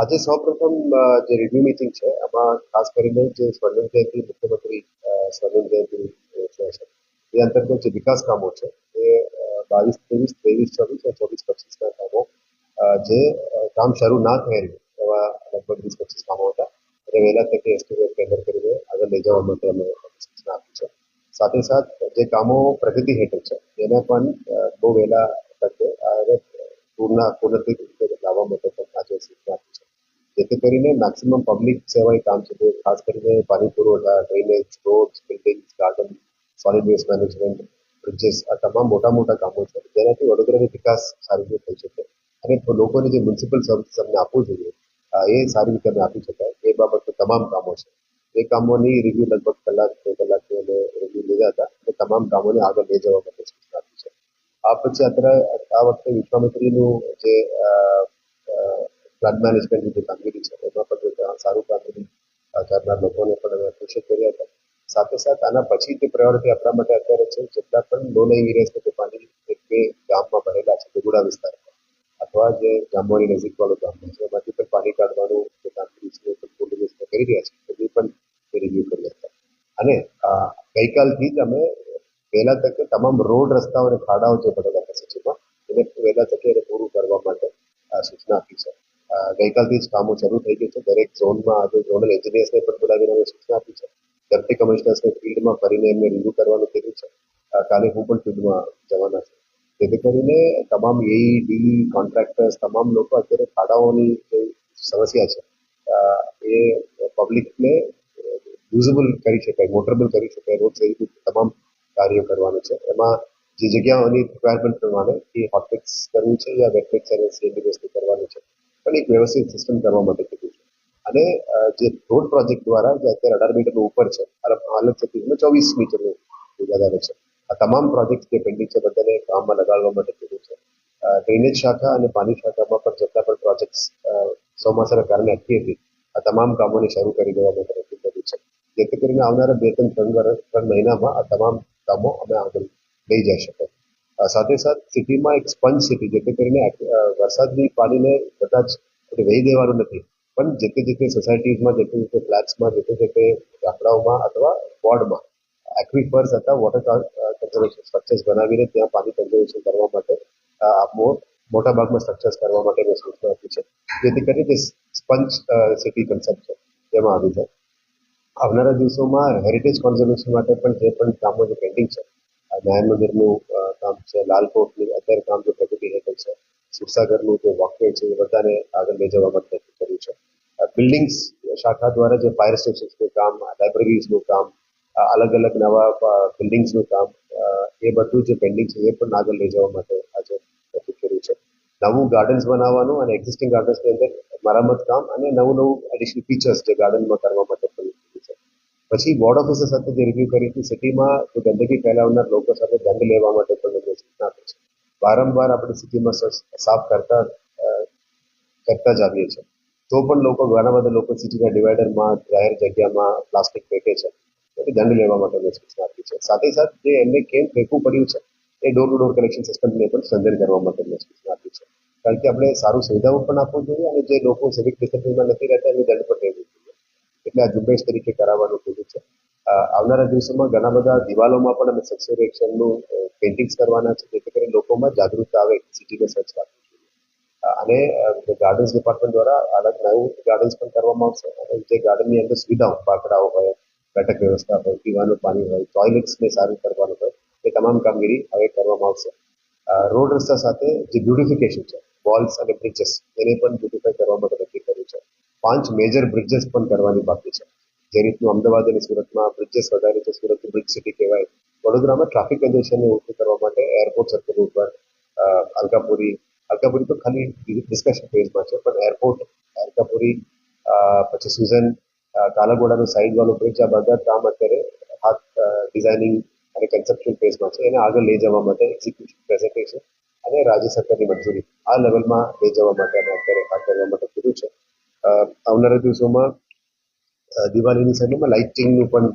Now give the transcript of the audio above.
આજે સૌપ્રથમ જે રિવ્યુ મિટિંગ છે એમાં ખાસ કરીને જે સ્વર્ણિમ જયંતિ મુખ્યમંત્રી સ્વર્ણિમ જયંતિ છે એ અંતર્ગત જે વિકાસ કામો છે એ બાવીસ ત્રેવીસ ત્રેવીસ ચોવીસ અને ચોવીસ પચીસના કામો જે કામ શરૂ ના થયેલું એવા લગભગ વીસ પચીસ કામો હતા. અને વહેલા તકે એસ્ટિમેટ ટેન્ડર કરીને આગળ લઈ જવા માટે અમે સૂચના આપી છે. સાથે સાથ જે કામો પ્રગતિ હેઠળ છે એને પણ બહુ વહેલા તકે પૂરના પૂર્ણ રીતે લાવવા માટે પણ આજે સૂચના આપી છે. જેથી કરીને મેક્સિમમ પબ્લિક સેવાય કામ છે ખાસ કરીને પાણી પુરવઠા drainage road building garden solid waste management bridges આ તમામ મોટા મોટા કામો છે. જેનાથી વડોદરાનો વિકાસ સારી રીતે થઈ શકે અને લોકોને જે મ્યુનિસિપલ સર્વિસ અમને આપવું જોઈએ એ સારી રીતે અમે આપી શકાય. એ બાબતના તમામ કામો છે. એ કામોની રિવ્યુ લગભગ કલાક, બે કલાકની અમે રિવ્યુ લીધા હતા. અને તમામ કામોને આગળ લઈ જવા માટે આ પછી અત્યારે આ વખતે વિશ્વામિત્રીનું જે ફ્લડ મેનેજમેન્ટની જે કામગીરી છે, એમાં પણ સારું કામગીરી કરનાર લોકોને પણ અમે એપ્રિશિએટ કર્યા હતા. સાથે સાથે આના પછી જે પ્રાયોરિટી આપણા માટે અત્યારે છે, જેટલા પણ લો લાઈંગ એરિયાઝ છે, તે પાણી એક બે ગામમાં ભરેલા છે ગુડા વિસ્તારમાં. અથવા જે જાંબુવાડી નજીક વાળું ગામ છે, એમાંથી પણ પાણી કાઢવાનું જે કામગીરી છે, એ પણ કરી રહ્યા છે એ પણ રિવ્યુ કર્યા હતા. અને ગઈકાલથી જ અમે વહેલા તકે તમામ રોડ રસ્તાઓ અને ખાડાઓ જે પડેલા છે સિટીમાં એને વહેલા તકે એને પૂરું કરવા માટે સૂચના આપી છે. ગઈકાલથી જ કામો શરૂ થઈ ગયું છે. દરેક ઝોનમાં આજે ઝોનલ એન્જિનિયર્સને પણ બોલાવીને અમે સૂચના આપી છે. ડેપ્ટી કમિશનર્સને ફિલ્ડમાં ફરીને એમને રિવ્યુ કરવાનું કીધું છે. કાલે હું પણ ફિલ્ડમાં જવાના છું. જેથી કરીને તમામ એઈ ડી કોન્ટ્રાક્ટર્સ તમામ લોકો અત્યારે ખાડાઓની જે સમસ્યા છે એ પબ્લિકને યુઝેબલ કરી શકાય મોટરેબલ કરી શકાય, રોડ સહિત તમામ કાર્યો કરવાનું છે. એમાં જે જગ્યાઓની રિક્વાયરમેન્ટ પ્રમાણે એ હોટફિક્સ કરવું છે યા વેટમિક્સ અને સીએનડી બેઝથી કરવાનું છે. પણ એક વ્યવસ્થિત સિસ્ટમ કરવા માટે કીધું છે. અને જે રોડ પ્રોજેક્ટ દ્વારા જે અત્યારે અઢાર મીટરનું ઉપર છે હાલત છે ચોવીસ મીટરનું વધારે છે. આ તમામ પ્રોજેક્ટ જે પેન્ડિંગ છે બધાને કામમાં લગાડવા માટે કીધું છે. ડ્રેનેજ શાખા અને પાણી શાખામાં પણ જેટલા પણ પ્રોજેક્ટ્સ ચોમાસાના કારણે અટકી હતી, આ તમામ કામોને શરૂ કરી દેવા માટે નક્કી કર્યું છે. જેથી કરીને આવનારા બે ત્રણ ત્રણ મહિનામાં આ તમામ કામો અમે આગળ લઈ જઈ શકાય સાથે સાથે સિટીમાં એક સ્પંજ સિટી જેથી કરીને વરસાદની પાણીને બધા જ વહી દેવાનું નથી, પણ જે તે જે તે સોસાયટીઝમાં જે તે જે તે ફ્લેટ્સમાં જે તે જે તે ગામડાઓમાં અથવા વોર્ડમાં એક્વિફર્સ હતા વોટર કન્ઝર્વેશન સ્ટ્રક્ચર્સ બનાવીને ત્યાં પાણી કન્ઝર્વેશન કરવા માટે મોટા ભાગમાં સ્ટ્રક્ચર્સ કરવા માટે મેં આપી છે. જેથી કરીને જે સ્પંજ સિટી કન્સેપ્ટ છે તેમાં આવી જાય. આવનારા દિવસોમાં હેરિટેજ કોન્ઝર્વેશન માટે પણ જે પણ કામો જે પેન્ડિંગ છે ન્યાય મંદિરનું કામ છે, લાલકોટનું, અત્યારે કામ જે પ્રગતિ હેઠળ છે. સુરસાગરનું જે વોકવે છે એ બધાને આગળ લઈ જવા માટે કર્યું છે. બિલ્ડિંગ્સ શાખા દ્વારા જે ફાયર સ્ટેશન્સનું કામ લાઇબ્રેરીઝનું કામ અલગ અલગ નવા બિલ્ડિંગ્સનું કામ એ બધું જે પેન્ડિંગ છે એ પણ આગળ લઈ જવા માટે આજે નક્કી કર્યું છે. નવું ગાર્ડન્સ બનાવવાનું અને એક્ઝિસ્ટિંગ ગાર્ડન્સની અંદર મરામત કામ અને નવું નવું એડિશનલ ફીચર્સ જે ગાર્ડનમાં કરવા માટે પછી બોર્ડ ઓફિસર સાથે જે રિવ્યુ કરી હતી સિટીમાં તો ગંદકી ફેલાવનાર લોકો સાથે દંડ લેવા માટે પણ સૂચના આપી છે. વારંવાર આપણે સિટીમાં સાફ કરતા કરતા જ આવીએ છીએ. તો પણ લોકો, ઘણા બધા લોકો સિટીના ડિવાઈડરમાં જાહેર જગ્યામાં પ્લાસ્ટિક ફેંકે છે. એટલે દંડ લેવા માટે મેં સૂચના આપી છે. સાથે સાથે જે એમને કેમ ફેંકવું પડ્યું છે, એ ડોર ટુ ડોર કલેક્શન સિસ્ટમને પણ સ્ટ્રેન્થન કરવા માટે મેં સૂચના આપી છે. કારણ કે આપણે સારું સુવિધાઓ પણ આપવું જોઈએ અને જે લોકો સિવિક ડિસિપ્લિનમાં નથી રહેતા, એમને દંડ પણ એટલે આ ઝુંબેશ તરીકે કરાવવાનું કીધું છે. આવનારા દિવસોમાં ઘણા બધા દિવાલોમાં પણ અમે સેક્સોરેક્શનનું પેઇન્ટિંગ્સ કરવાના છે, જેથી કરીને લોકોમાં જાગૃતતા આવે સિટીને સ્વચ્છ રાખવી અને ગાર્ડન્સ ડિપાર્ટમેન્ટ દ્વારા અલગ નવું ગાર્ડન્સ પણ કરવામાં આવશે. અને જે ગાર્ડનની અંદર સુવિધાઓ બાકડાઓ હોય, બેઠક વ્યવસ્થા હોય, પીવાનું પાણી હોય ટોયલેટ્સને સારું કરવાનું હોય, એ તમામ કામગીરી હવે કરવામાં આવશે. રોડ રસ્તા સાથે જે બ્યુટિફિકેશન છે વોલ્સ અને બ્રિજીસ એને પણ બ્યુટિફાઈ કરવા માટે પાંચ મેજર બ્રિજેસ પણ કરવાની બાકી છે. જે રીતનું અમદાવાદ અને સુરતમાં બ્રિજેસ વધારે છે, સુરત બ્રિજ સિટી કહેવાય. વડોદરામાં ટ્રાફિક કન્જેશનને ઓછું કરવા માટે એરપોર્ટ સર્કલ ઉપર અલકાપુરી અલકાપુરી તો ખાલી ડિસ્કશન ફેઝમાં છે, પણ એરપોર્ટ અલકાપુરી પછી સુઝન કાલાગોડાનું કાલાઘોડાનું વાળું બ્રિજ આ બધા કામ અત્યારે હાથ ડિઝાઇનિંગ અને કન્સેપ્ચ્યુઅલ ફેઝમાં છે. એને આગળ લઈ જવા માટે એક્ઝિક્યુશન પ્રેઝન્ટેશન અને રાજ્ય સરકારની મંજૂરી આ લેવલમાં લઈ જવા માટે અમે અત્યારે હાથ ધરવા માટે કીધું છે. આવનારા દિવસોમાં દિવાળીની સમયમાં લાઇટિંગનું પણ